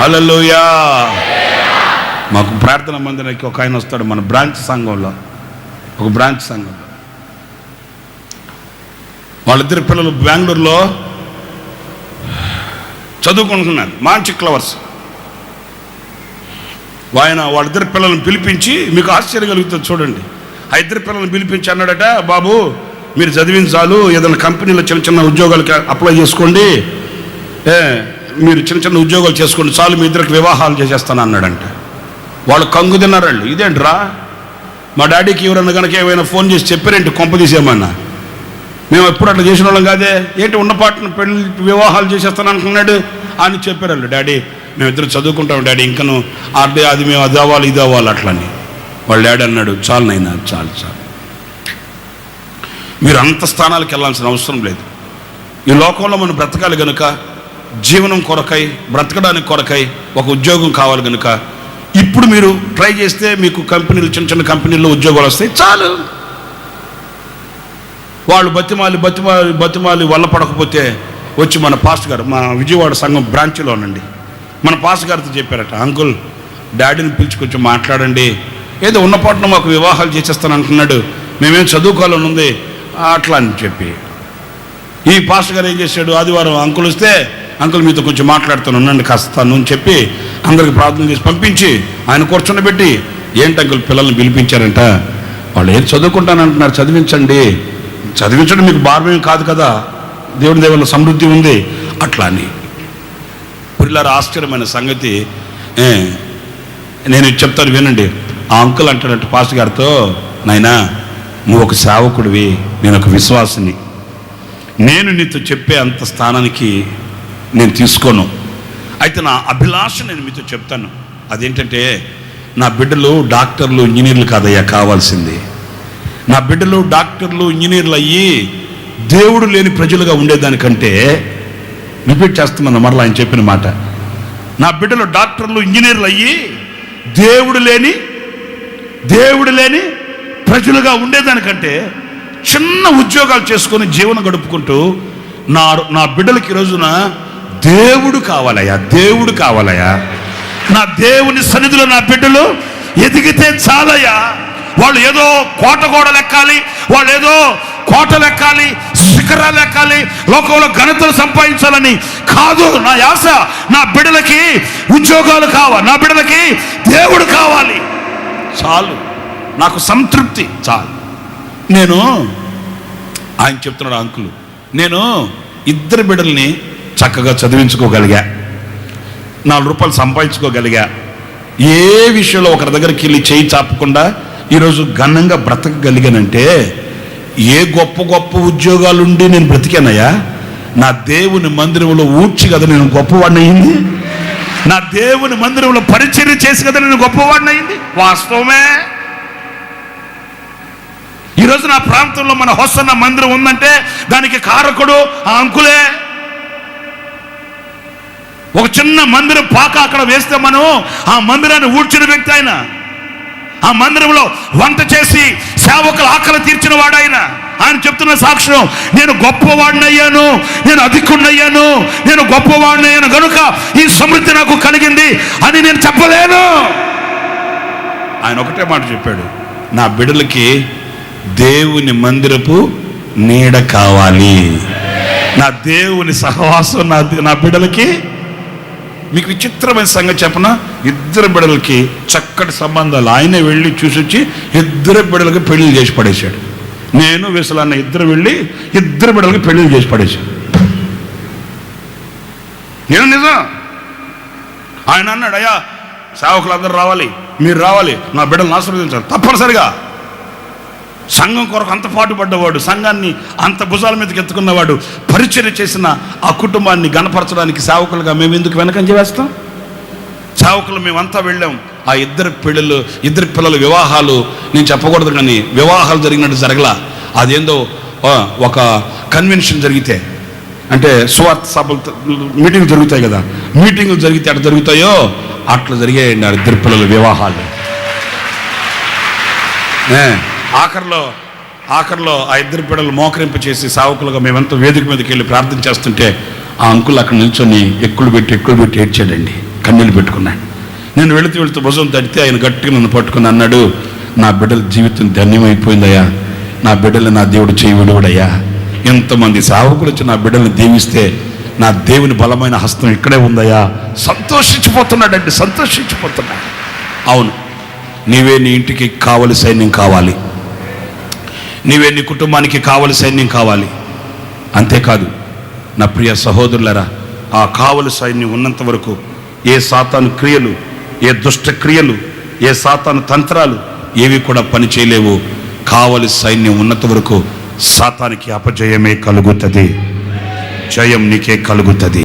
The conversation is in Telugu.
హల్లెలూయా. మాకు ప్రార్థన మందిరానికి ఒక ఆయన వస్తాడు మన బ్రాంచ్ సంఘంలో. ఒక బ్రాంచ్ సంఘంలో. వాళ్ళిద్దరు పిల్లలు బెంగళూరులో చదువుకుంటున్నారు మాంచి క్లవర్స్. ఆయన వాళ్ళిద్దరు పిల్లల్ని పిలిపించి మీకు ఆశ్చర్యం కలుగుతుంది చూడండి. ఆ ఇద్దరు పిల్లల్ని పిలిపించి అన్నాడట బాబు మీరు చదివించాలు ఏదైనా కంపెనీలో చిన్న చిన్న ఉద్యోగాలకి అప్లై చేసుకోండి. ఏ మీరు చిన్న చిన్న ఉద్యోగాలు చేసుకోండి చాలు మీ ఇద్దరికి వివాహాలు చేసేస్తాను అన్నాడంట. వాళ్ళు కంగు తిన్నారండి ఇదేంట్రా? మా డాడీకి ఎవరన్నా కనుక ఏమైనా ఫోన్ చేసి చెప్పారేంటి కొంప తీసేయమన్నా? మేము ఎప్పుడు అట్లా చేసిన వాళ్ళం కాదే? ఏంటి ఉన్న పాటను పెళ్ళి వివాహాలు చేసేస్తాను అనుకున్నాడు అని చెప్పారు డాడీ మేమిద్దరు చదువుకుంటాం డాడీ ఇంకను అదే అది మేము అది అవ్వాలి ఇది అవ్వాలి అట్లని. వాళ్ళ డాడీ అన్నాడు చాలు నైనా చాలు చాలు. మీరు అంత స్థానాలకు వెళ్ళాల్సిన అవసరం లేదు. ఈ లోకంలో మనం బ్రతకాలి కనుక జీవనం కొరకై బ్రతకడానికి కొరకై ఒక ఉద్యోగం కావాలి కనుక ఇప్పుడు మీరు ట్రై చేస్తే మీకు కంపెనీలు చిన్న చిన్న కంపెనీల్లో ఉద్యోగాలు వస్తాయి చాలు. వాళ్ళు బతిమాలి బతిమాలి బతిమాలి వల్ల పడకపోతే వచ్చి మన పాస్ట్ గారు మా విజయవాడ సంఘం బ్రాంచ్లోనండి మన పాస్ట్ గారితో చెప్పారట అంకుల్ డాడీని పిలుచుకొచ్చి మాట్లాడండి. ఏదో ఉన్నపాటున మాకు వివాహాలు చేసేస్తాను అంటున్నాడు. మేమేం చదువుకోవాలని ఉంది? అట్లా అని చెప్పి. ఈ పాస్ట్ గారు ఏం చేశాడు? ఆదివారం అంకుల్ వస్తే అంకుల్ మీతో కొంచెం మాట్లాడుతాను ఉండండి కాస్త అని చెప్పి అందరికి ప్రార్థన చేసి పంపించి ఆయన కూర్చొని ఏంటి అంకుల్ పిల్లల్ని పిలిపించారంట? వాళ్ళు ఏం చదువుకుంటానంటున్నారు చదివించండి. చదివించడం మీకు భారమేం కాదు కదా. దేవుని దేవుళ్ళ సమృద్ధి ఉంది. అట్లా అని. పిల్లల ఆశ్చర్యమైన సంగతి నేను చెప్తాను వినండి. ఆ అంకుల్ అంటాడంట పాస్టర్ గారితో నాయనా నువ్వు ఒక సేవకుడివి నేను ఒక విశ్వాసిని. నేను నీతో చెప్పే అంత స్థానానికి నేను తీసుకోను. అయితే నా అభిలాష నేను మీతో చెప్తాను. అదేంటంటే నా బిడ్డలు డాక్టర్లు ఇంజనీర్లు కాదయ్యా కావాల్సింది. నా బిడ్డలు డాక్టర్లు ఇంజనీర్లు అయ్యి దేవుడు లేని ప్రజలుగా ఉండేదానికంటే రిపీట్ చేస్తున్నాను మరలా ఆయన చెప్పిన మాట. నా బిడ్డలు డాక్టర్లు ఇంజనీర్లు అయ్యి దేవుడు లేని దేవుడు లేని ప్రజలుగా ఉండేదానికంటే చిన్న ఉద్యోగాలు చేసుకొని జీవనం గడుపుకుంటూ నా నా బిడ్డలకి ఈ రోజున దేవుడు కావాలయ్యా దేవుడు కావాలయ్యా. నా దేవుని సన్నిధిలో నా బిడ్డలు ఎదిగితే చాలయ్యా. వాళ్ళు ఏదో కోట గోడలు ఎక్కాలి వాళ్ళు ఏదో కోటలు ఎక్కాలి శిఖరాలు ఎక్కాలి లోకంలో ఘనతలు సంపాదించాలని కాదు. నా యాస నా బిడ్డలకి ఉద్యోగాలు కావాలి నా బిడ్డలకి దేవుడు కావాలి. చాలు. నాకు సంతృప్తి. చాలు. నేను ఆయన చెప్తున్నాడు అంకులు నేను ఇద్దరు బిడ్డల్ని చక్కగా చదివించుకోగలిగా నాలుగు రూపాయలు సంపాదించుకోగలిగా ఏ విషయంలో ఒకరి దగ్గరికి వెళ్ళి చేయి చాపకుండా ఈరోజు ఘనంగా బ్రతకగలిగానంటే ఏ గొప్ప గొప్ప ఉద్యోగాలుండి నేను బ్రతికానయ్యా? నా దేవుని మందిరంలో ఊడ్చి కదా నేను గొప్పవాడిని అయింది నా దేవుని మందిరంలో పరిచర్య చేసి కదా నేను గొప్పవాడిని అయింది వాస్తవమే. ఈరోజు నా ప్రాంతంలో మన హొస్సన్న మందిరం ఉందంటే దానికి కారకుడు ఆ అంకులే. ఒక చిన్న మందిరం పాక అక్కడ వేస్తే మనం ఆ మందిరాన్ని ఊడ్చిన వ్యక్తి ఆయన. ఆ మందిరంలో వంట చేసి సేవకుల ఆకలి తీర్చిన వాడు ఆయన. ఆయన చెప్తున్న సాక్ష్యం నేను గొప్పవాడినయ్యాను నేను అధికుడినయ్యాను నేను గొప్పవాడినయ్యాను గనుక ఈ సమృద్ధి నాకు కలిగింది అని నేను చెప్పలేను. ఆయన ఒకటే మాట చెప్పాడు నా బిడ్డలకి దేవుని మందిరపు నీడ కావాలి. నా దేవుని సహవాసం నా నా బిడ్డలకి మీకు విచిత్రమైన సంగతి చెప్పన? ఇద్దరు బిడ్డలకి చక్కటి సంబంధాలు. ఆయనే వెళ్ళి చూసొచ్చి ఇద్దరు బిడ్డలకి పెళ్ళి చేసి పడేశాడు. నేను విసలన్న ఇద్దరు వెళ్ళి ఇద్దరు బిడ్డలకి పెళ్ళి చేసి పడేశాడు. నేను నిజం? ఆయన అన్నాడు అయ్యా సేవకులు అందరూ రావాలి మీరు రావాలి నా బిడ్డలను ఆశీర్వదించాలి. తప్పనిసరిగా. సంఘం కొరకు అంత పాటుపడ్డవాడు సంఘాన్ని అంత భుజాల మీదకి ఎత్తుకున్నవాడు పరిచర్య చేసిన ఆ కుటుంబాన్ని గణపరచడానికి సేవకులుగా మేము ఎందుకు వెనకంజ వేస్తాం? సేవకులు మేమంతా వెళ్ళాం. ఆ ఇద్దరు పెళ్ళిళ్ళు ఇద్దరు పిల్లల వివాహాలు నేను చెప్పకూడదు కానీ వివాహాలు జరిగినట్టు జరగలా. అదేందో ఒక కన్వెన్షన్ జరిగితే అంటే స్వార్థ సభలు మీటింగ్ జరుగుతాయి కదా మీటింగులు జరిగితే అట్లా జరుగుతాయో అట్లా జరిగాయండి ఆ ఇద్దరు పిల్లల వివాహాలు. ఏ, ఆఖరిలో ఆఖరిలో ఆ ఇద్దరు బిడ్డలు మోకరింపు చేసి సావకులుగా మేమంతా వేదిక మీదకి వెళ్ళి ప్రార్థన చేస్తుంటే ఆ అంకుల్ అక్కడ నిల్చొని ఎక్కులు పెట్టి ఎక్కులు పెట్టి ఏడ్చాడండి. కన్నీళ్ళు పెట్టుకున్నాడు. నేను వెళుతూ వెళుతూ భుజం తడితే ఆయన గట్టిగా నన్ను పట్టుకుని అన్నాడు నా బిడ్డల జీవితం ధన్యమైపోయిందయ్యా. నా బిడ్డలు నా దేవుడు చేయి విడువడయ్యా ఎంతమంది సావకులు వచ్చి నా బిడ్డల్ని దీవిస్తే నా దేవుని బలమైన హస్తం ఇక్కడే ఉందయ్యా. సంతోషించిపోతున్నాడండి సంతోషించిపోతున్నాడు. అవును నీవే నీ ఇంటికి కావలి సైన్యం కావాలి. నీవే నీ కుటుంబానికి కావలి సైన్యం కావాలి. అంతేకాదు నా ప్రియ సహోదరులరా ఆ కావలి సైన్యం ఉన్నంత వరకు ఏ సాతాను క్రియలు ఏ దుష్ట క్రియలు ఏ సాతాను తంత్రాలు ఏవి కూడా పని చేయలేవు. కావలి సైన్యం ఉన్నంత వరకు సాతానికి అపజయమే కలుగుతుంది. జయం నీకే కలుగుతుంది.